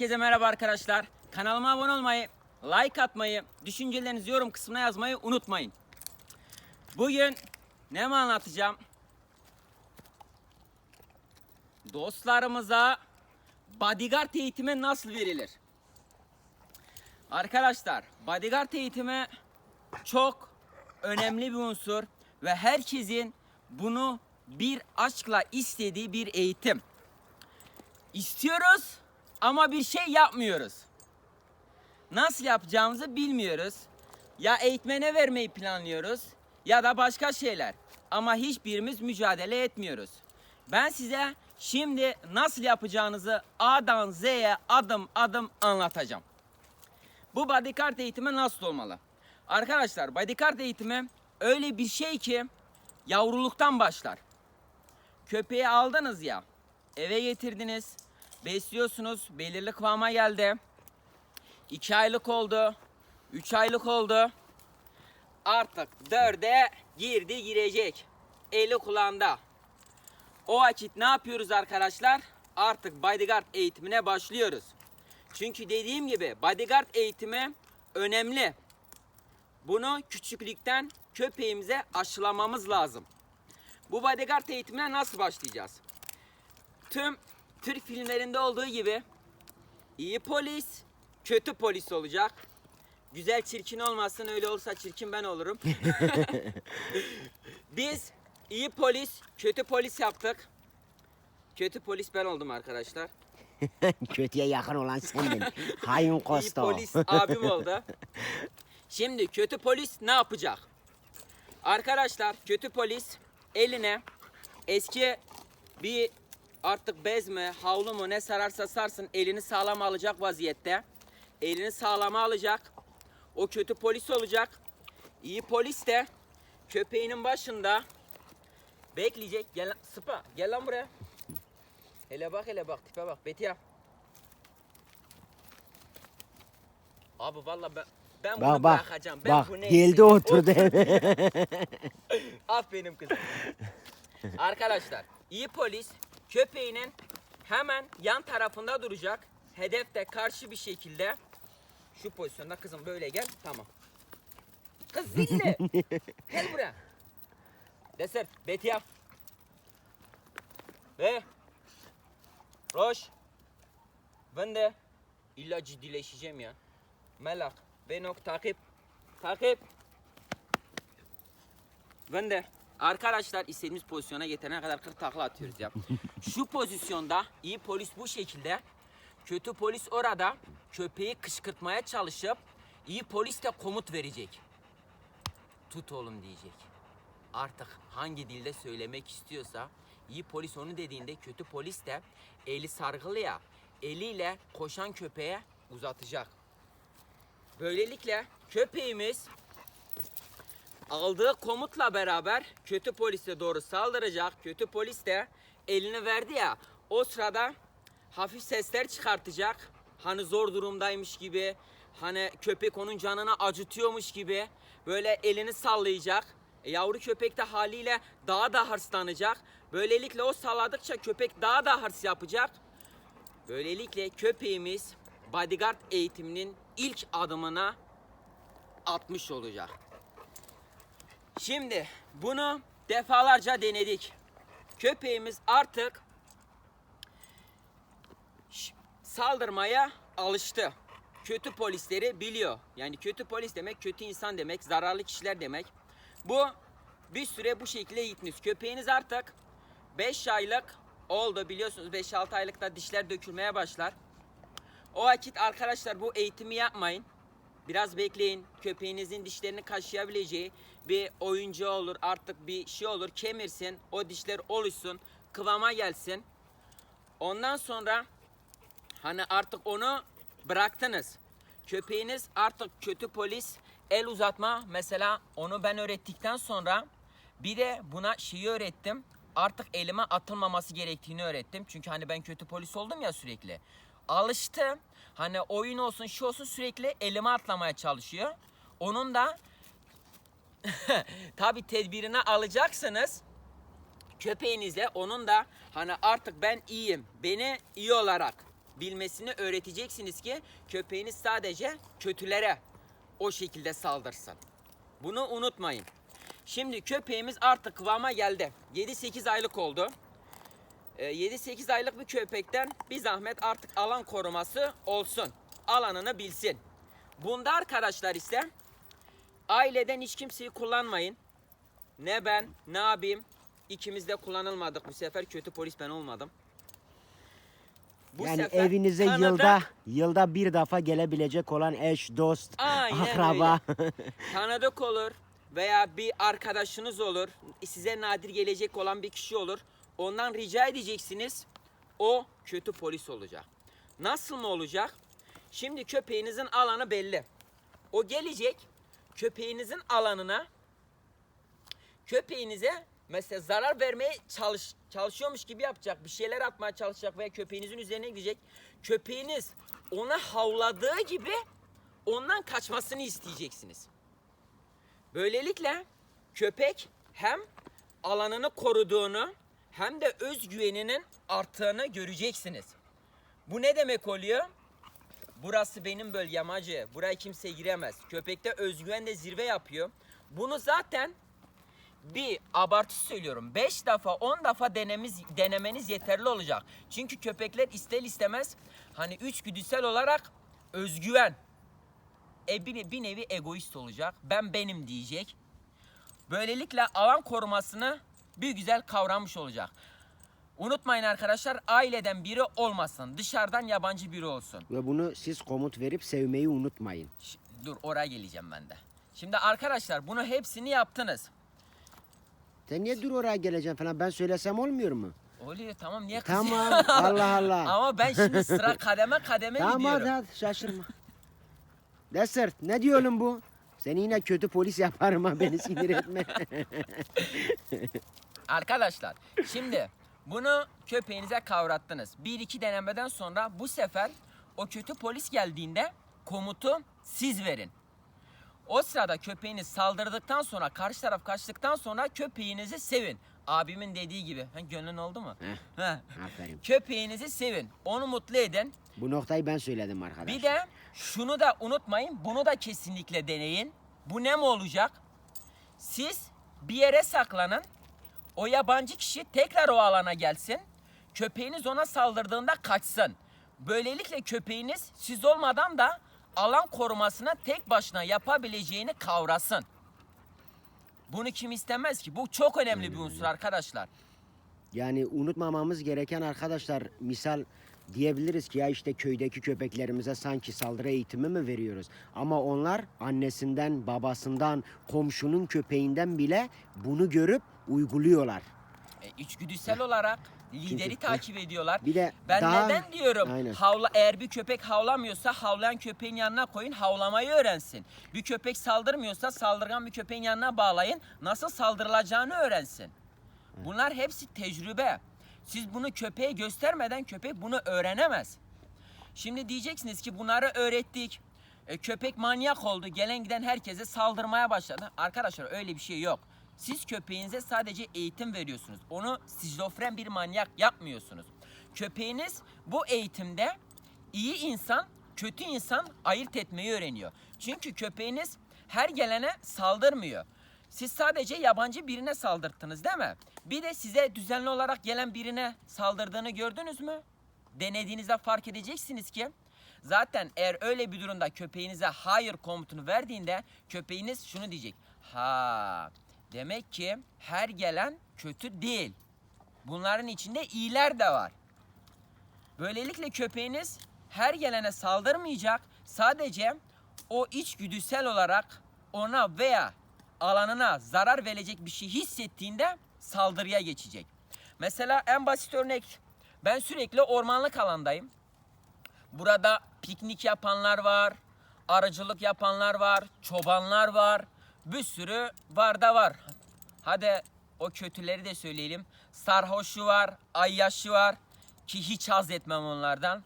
Herkese merhaba arkadaşlar. Kanalıma abone olmayı, like atmayı, düşüncelerinizi yorum kısmına yazmayı unutmayın. Bugün ne mi anlatacağım? Dostlarımıza bodyguard eğitimi nasıl verilir? Arkadaşlar, bodyguard eğitimi çok önemli bir unsur ve herkesin bunu bir aşkla istediği bir eğitim. İstiyoruz ama bir şey yapmıyoruz. Nasıl yapacağımızı bilmiyoruz. Ya eğitmene vermeyi planlıyoruz ya da başka şeyler. Ama hiçbirimiz mücadele etmiyoruz. Ben size şimdi nasıl yapacağınızı A'dan Z'ye adım adım anlatacağım. Bu bodyguard eğitimi nasıl olmalı? Arkadaşlar bodyguard eğitimi öyle bir şey ki yavruluktan başlar. Köpeği aldınız ya, eve getirdiniz, besliyorsunuz, belirli kıvama geldi. 2 aylık oldu, 3 aylık oldu. Artık 4'e girdi girecek. Eli kulağında. O vakit ne yapıyoruz arkadaşlar? Artık bodyguard eğitimine başlıyoruz. Çünkü dediğim gibi bodyguard eğitimi önemli. Bunu küçüklükten köpeğimize aşılamamız lazım. Bu bodyguard eğitimine nasıl başlayacağız? Tüm Türk filmlerinde olduğu gibi iyi polis, kötü polis olacak. Güzel çirkin olmasın öyle olsa çirkin ben olurum. Biz iyi polis, kötü polis yaptık. Kötü polis ben oldum arkadaşlar. Kötüye yakın olan sendin. Hain İyi Kosto. polis abim oldu. Şimdi kötü polis ne yapacak? Arkadaşlar kötü polis eline eski bir artık bez mi havlu mu ne sararsa sarsın elini sağlam alacak vaziyette. Elini sağlama alacak. O kötü polis olacak. İyi polis de köpeğinin başında bekleyecek. Gel sıpa gel lan buraya. Hele bak hele bak tipe bak Betiye. Abi valla ben ben bunu Bak bak. bırakacağım. Ben Bak bu ne geldi oturdu eve. Aferin kızım. Arkadaşlar iyi polis köpeğinin hemen yan tarafında duracak. Hedefte karşı bir şekilde şu pozisyonda kızım böyle gel tamam. Kız zilli. gel buraya. Deser Betiya. Ve Roş. Ben de illa ciddileşeceğim ya. Melak. Benok takip. Takip. Ben de arkadaşlar istediğimiz pozisyona getirene kadar 40 takla atıyoruz ya. Şu pozisyonda iyi polis bu şekilde, kötü polis orada köpeği kışkırtmaya çalışıp iyi polis de komut verecek. Tut oğlum diyecek. Artık hangi dilde söylemek istiyorsa iyi polis onu dediğinde kötü polis de eli sargılı ya eliyle koşan köpeğe uzatacak. Böylelikle köpeğimiz aldığı komutla beraber kötü polise doğru saldıracak. Kötü polis de elini verdi ya o sırada hafif sesler çıkartacak. Hani zor durumdaymış gibi, hani köpek onun canına acıtıyormuş gibi böyle elini sallayacak. E, yavru köpek de haliyle daha da hırslanacak. Böylelikle o salladıkça köpek daha da hırs yapacak. Böylelikle köpeğimiz bodyguard eğitiminin ilk adımına atmış olacak. Şimdi bunu defalarca denedik. Köpeğimiz artık saldırmaya alıştı. Kötü polisleri biliyor. Yani kötü polis demek kötü insan demek, zararlı kişiler demek. Bu bir süre bu şekilde gitmiş. Köpeğiniz artık 5 aylık oldu biliyorsunuz 5-6 aylıkta dişler dökülmeye başlar. O vakit arkadaşlar bu eğitimi yapmayın. Biraz bekleyin. Köpeğinizin dişlerini kaşıyabileceği bir oyuncu olur artık bir şey olur kemirsin. O dişler oluşsun. Kıvama gelsin. Ondan sonra hani artık onu bıraktınız. Köpeğiniz artık kötü polis el uzatma mesela onu ben öğrettikten sonra bir de buna şeyi öğrettim. Artık elime atılmaması gerektiğini öğrettim. Çünkü hani ben kötü polis oldum ya sürekli. Alıştım. Hani oyun olsun şu olsun sürekli elime atlamaya çalışıyor. Onun da tabi tedbirini alacaksınız. Köpeğinize onun da hani artık ben iyiyim. Beni iyi olarak bilmesini öğreteceksiniz ki köpeğiniz sadece kötülere o şekilde saldırsın. Bunu unutmayın. Şimdi köpeğimiz artık kıvama geldi. 7-8 aylık oldu. Ee, 7-8 aylık bir köpekten bir zahmet artık alan koruması olsun. Alanını bilsin. Bunda arkadaşlar ise aileden hiç kimseyi kullanmayın. Ne ben, ne abim. İkimiz de kullanılmadık. Bu sefer kötü polis ben olmadım. Bu yani sefer evinize tanıdık- yılda yılda bir defa gelebilecek olan eş, dost, Aynen akraba. tanıdık olur veya bir arkadaşınız olur. Size nadir gelecek olan bir kişi olur. Ondan rica edeceksiniz. O kötü polis olacak. Nasıl mı olacak? Şimdi köpeğinizin alanı belli. O gelecek köpeğinizin alanına köpeğinize mesela zarar vermeye çalış, çalışıyormuş gibi yapacak. Bir şeyler atmaya çalışacak veya köpeğinizin üzerine gidecek. Köpeğiniz ona havladığı gibi ondan kaçmasını isteyeceksiniz. Böylelikle köpek hem alanını koruduğunu hem de özgüveninin arttığını göreceksiniz. Bu ne demek oluyor? Burası benim bölgem hacı. Buraya kimse giremez. Köpekte özgüven de zirve yapıyor. Bunu zaten bir abartı söylüyorum. 5 defa 10 defa denemiz, denemeniz yeterli olacak. Çünkü köpekler ister istemez hani üç güdüsel olarak özgüven. E bir, bir nevi egoist olacak. Ben benim diyecek. Böylelikle alan korumasını bir güzel kavramış olacak. Unutmayın arkadaşlar aileden biri olmasın. Dışarıdan yabancı biri olsun. Ve bunu siz komut verip sevmeyi unutmayın. Ş- Dur oraya geleceğim ben de. Şimdi arkadaşlar bunu hepsini yaptınız. Sen niye dur oraya geleceksin falan ben söylesem olmuyor mu? Oluyor tamam niye Tamam kızıyorsun? Allah Allah. Ama ben şimdi sıra kademe kademe tamam hadi gidiyorum. hadi şaşırma. Desert ne diyor oğlum bu? Seni yine kötü polis yaparım ha beni sinir etme. Arkadaşlar şimdi bunu köpeğinize kavrattınız. Bir iki denemeden sonra bu sefer o kötü polis geldiğinde komutu siz verin. O sırada köpeğiniz saldırdıktan sonra karşı taraf kaçtıktan sonra köpeğinizi sevin. Abimin dediği gibi. Ha, gönlün oldu mu? Heh. Ha. Aferin. Köpeğinizi sevin. Onu mutlu edin. Bu noktayı ben söyledim arkadaşlar. Bir de şunu da unutmayın. Bunu da kesinlikle deneyin. Bu ne mi olacak? Siz bir yere saklanın. O yabancı kişi tekrar o alana gelsin. Köpeğiniz ona saldırdığında kaçsın. Böylelikle köpeğiniz siz olmadan da alan korumasını tek başına yapabileceğini kavrasın. Bunu kim istemez ki? Bu çok önemli bir unsur arkadaşlar. Yani unutmamamız gereken arkadaşlar misal diyebiliriz ki ya işte köydeki köpeklerimize sanki saldırı eğitimi mi veriyoruz? Ama onlar annesinden, babasından, komşunun köpeğinden bile bunu görüp uyguluyorlar. E, içgüdüsel olarak lideri Çünkü- takip ediyorlar. Bir de Ben daha- neden diyorum? Aynen. Havla eğer bir köpek havlamıyorsa havlayan köpeğin yanına koyun, havlamayı öğrensin. Bir köpek saldırmıyorsa saldırgan bir köpeğin yanına bağlayın, nasıl saldırılacağını öğrensin. Bunlar hepsi tecrübe. Siz bunu köpeğe göstermeden köpek bunu öğrenemez. Şimdi diyeceksiniz ki bunları öğrettik. E, köpek manyak oldu. Gelen giden herkese saldırmaya başladı. Arkadaşlar öyle bir şey yok. Siz köpeğinize sadece eğitim veriyorsunuz. Onu şizofren bir manyak yapmıyorsunuz. Köpeğiniz bu eğitimde iyi insan, kötü insan ayırt etmeyi öğreniyor. Çünkü köpeğiniz her gelene saldırmıyor. Siz sadece yabancı birine saldırttınız değil mi? Bir de size düzenli olarak gelen birine saldırdığını gördünüz mü? Denediğinizde fark edeceksiniz ki zaten eğer öyle bir durumda köpeğinize hayır komutunu verdiğinde köpeğiniz şunu diyecek. Ha demek ki her gelen kötü değil. Bunların içinde iyiler de var. Böylelikle köpeğiniz her gelene saldırmayacak. Sadece o içgüdüsel olarak ona veya alanına zarar verecek bir şey hissettiğinde saldırıya geçecek. Mesela en basit örnek ben sürekli ormanlık alandayım. Burada piknik yapanlar var, arıcılık yapanlar var, çobanlar var. Bir sürü var da var. Hadi o kötüleri de söyleyelim. Sarhoşu var, ayyaşı var ki hiç haz etmem onlardan.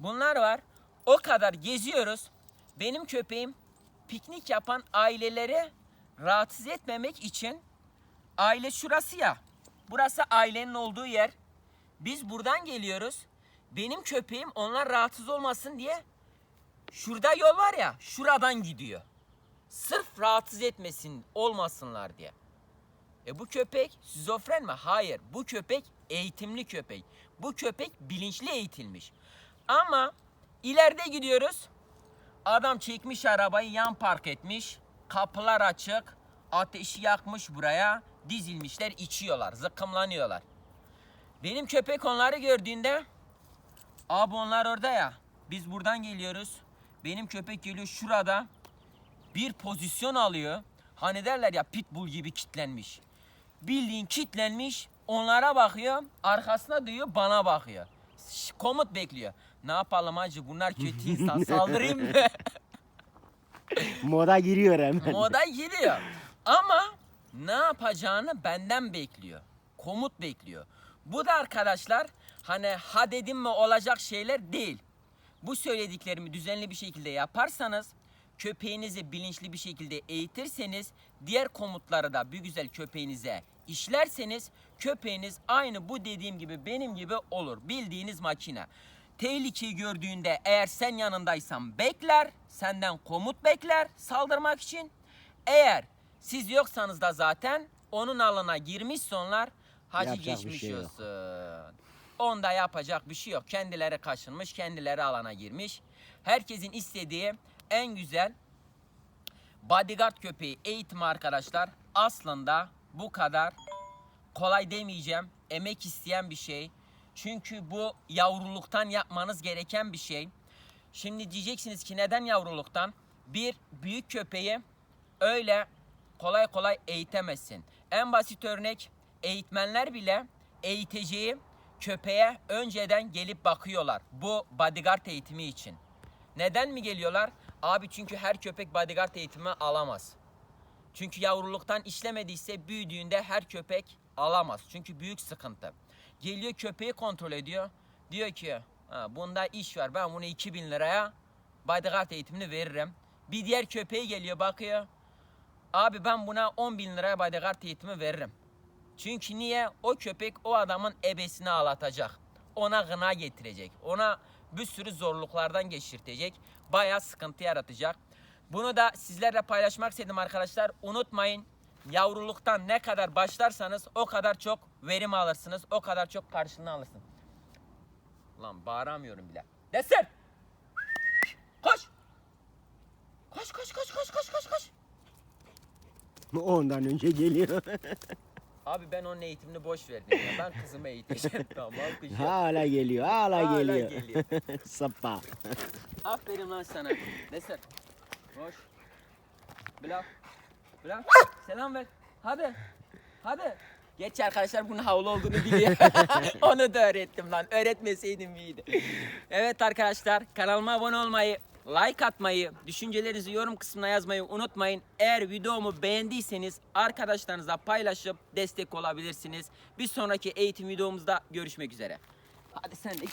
Bunlar var. O kadar geziyoruz. Benim köpeğim piknik yapan aileleri rahatsız etmemek için aile şurası ya. Burası ailenin olduğu yer. Biz buradan geliyoruz. benim köpeğim onlar rahatsız olmasın diye şurada yol var ya şuradan gidiyor. Sırf rahatsız etmesin olmasınlar diye. E bu köpek şizofren mi? Hayır. Bu köpek eğitimli köpek. Bu köpek bilinçli eğitilmiş. Ama ileride gidiyoruz. Adam çekmiş arabayı yan park etmiş. Kapılar açık. Ateşi yakmış buraya. Dizilmişler içiyorlar. Zıkkımlanıyorlar. Benim köpek onları gördüğünde abi onlar orada ya. Biz buradan geliyoruz. Benim köpek geliyor şurada. Bir pozisyon alıyor. Hani derler ya pitbull gibi kitlenmiş. Bildiğin kitlenmiş. Onlara bakıyor. Arkasına duyuyor bana bakıyor. Komut bekliyor. Ne yapalım hacı bunlar kötü insan saldırayım mı? Moda giriyor hemen. Moda giriyor. Ama ne yapacağını benden bekliyor. Komut bekliyor. Bu da arkadaşlar hani ha dedim mi olacak şeyler değil. Bu söylediklerimi düzenli bir şekilde yaparsanız, köpeğinizi bilinçli bir şekilde eğitirseniz, diğer komutları da bir güzel köpeğinize işlerseniz, köpeğiniz aynı bu dediğim gibi benim gibi olur. Bildiğiniz makine. Tehlikeyi gördüğünde eğer sen yanındaysan bekler, senden komut bekler saldırmak için. Eğer siz yoksanız da zaten onun alana girmiş sonlar hacı Yapacak bir geçmiş şey yok. olsun. Onda yapacak bir şey yok. Kendileri kaşınmış, kendileri alana girmiş. Herkesin istediği en güzel bodyguard köpeği eğitimi arkadaşlar aslında bu kadar kolay demeyeceğim. Emek isteyen bir şey. Çünkü bu yavruluktan yapmanız gereken bir şey. Şimdi diyeceksiniz ki neden yavruluktan? Bir büyük köpeği öyle kolay kolay eğitemezsin. En basit örnek eğitmenler bile eğiteceği köpeğe önceden gelip bakıyorlar. Bu bodyguard eğitimi için. Neden mi geliyorlar? Abi çünkü her köpek bodyguard eğitimi alamaz. Çünkü yavruluktan işlemediyse büyüdüğünde her köpek alamaz. Çünkü büyük sıkıntı. Geliyor köpeği kontrol ediyor. Diyor ki ha, bunda iş var ben bunu 2000 liraya bodyguard eğitimini veririm. Bir diğer köpeği geliyor bakıyor. Abi ben buna 10 bin liraya bodyguard eğitimi veririm. Çünkü niye? O köpek o adamın ebesini ağlatacak. Ona gına getirecek. Ona bir sürü zorluklardan geçirtecek. Bayağı sıkıntı yaratacak. Bunu da sizlerle paylaşmak istedim arkadaşlar. Unutmayın yavruluktan ne kadar başlarsanız o kadar çok verim alırsınız. O kadar çok karşılığını alırsınız. Lan bağıramıyorum bile. Deser! Koş! Koş koş koş koş koş koş koş. Ondan önce geliyor. Abi ben onun eğitimini boş verdim ya. Ben kızımı eğiteceğim. tamam kuşum. hala geliyor, hala, Hala geliyor. geliyor. Sapa. Aferin lan sana. Deser. Hoş. Bilal. Bilal. Selam ver. Hadi. Hadi. Geç arkadaşlar bunun havlu olduğunu biliyor. Onu da öğrettim lan. Öğretmeseydim iyiydi. Evet arkadaşlar kanalıma abone olmayı, like atmayı, düşüncelerinizi yorum kısmına yazmayı unutmayın. Eğer videomu beğendiyseniz arkadaşlarınızla paylaşıp destek olabilirsiniz. Bir sonraki eğitim videomuzda görüşmek üzere. Hadi sen de.